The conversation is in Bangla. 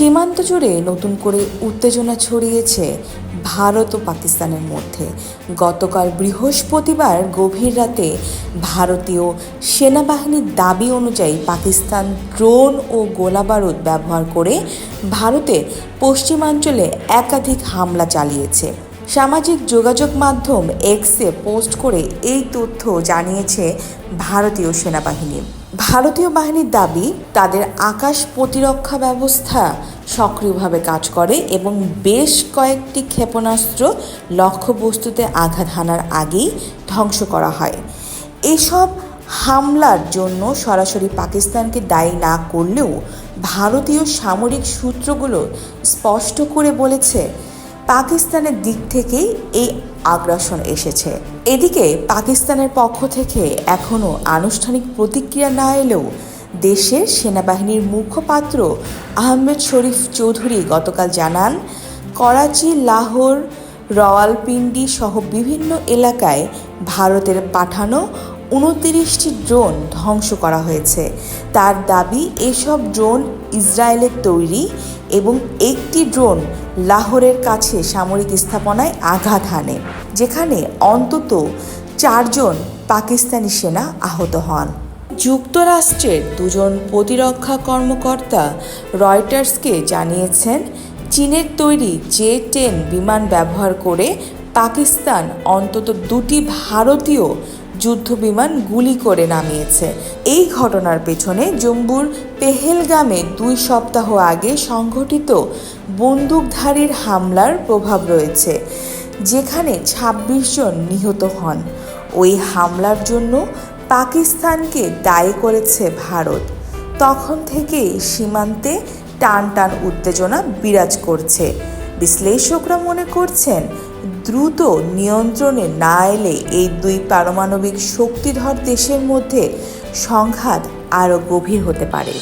সীমান্ত জুড়ে নতুন করে উত্তেজনা ছড়িয়েছে ভারত ও পাকিস্তানের মধ্যে। গতকাল বৃহস্পতিবার গভীর রাতে ভারতীয় সেনাবাহিনীর দাবি অনুযায়ী পাকিস্তান ড্রোন ও গোলাবারুদ ব্যবহার করে ভারতে পশ্চিমাঞ্চলে একাধিক হামলা চালিয়েছে। সামাজিক যোগাযোগ মাধ্যম এক্সে পোস্ট করে এই তথ্য জানিয়েছে ভারতীয় সেনাবাহিনী। ভারতীয় বাহিনীর দাবি, তাদের আকাশ প্রতিরক্ষা ব্যবস্থা সক্রিয়ভাবে কাজ করে এবং বেশ কয়েকটি ক্ষেপণাস্ত্র লক্ষ্যবস্তুতে আঘাত হানার আগেই ধ্বংস করা হয়। এসব হামলার জন্য সরাসরি পাকিস্তানকে দায়ী না করলেও ভারতীয় সামরিক সূত্রগুলো স্পষ্ট করে বলেছে পাকিস্তানের দিক থেকেই এই আগ্রাসন এসেছে। এদিকে পাকিস্তানের পক্ষ থেকে এখনও আনুষ্ঠানিক প্রতিক্রিয়া না এলেও দেশের সেনাবাহিনীর মুখপাত্র আহমেদ শরীফ চৌধুরী গতকাল জানান, করাচি, লাহোর, রাওয়ালপিন্ডি সহ বিভিন্ন এলাকায় ভারতের পাঠানো উনতিরিশটি ড্রোন ধ্বংস করা হয়েছে। তার দাবি, এসব ড্রোন ইসরায়েলের তৈরি এবং একটি ড্রোন লাহোরের কাছে সামরিক স্থাপনায় আঘাত হানে, যেখানে অন্তত চারজন পাকিস্তানি সেনা আহত হন। যুক্তরাষ্ট্রের দুজন প্রতিরক্ষা কর্মকর্তা রয়টার্সকে জানিয়েছেন, চীনের তৈরি জে টেন বিমান ব্যবহার করে পাকিস্তান অন্তত দুটি ভারতীয় যুদ্ধ বিমান গুলি করে নামিয়েছে। এই ঘটনার পেছনে জম্বুর পেহেলগামে দুই সপ্তাহ আগে সংঘটিত বন্দুকধারীর হামলার প্রভাব রয়েছে, যেখানে ২৬ জন নিহত হন। ওই হামলার জন্য পাকিস্তানকে দায়ী করেছে ভারত। তখন থেকেই সীমান্তে টান টান উত্তেজনা বিরাজ করছে। বিশ্লেষকরা মনে করছেন, দ্রুত নিয়ন্ত্রণে না এলে এই দুই পারমাণবিক শক্তিধর দেশের মধ্যে সংঘাত আরও গভীর হতে পারে।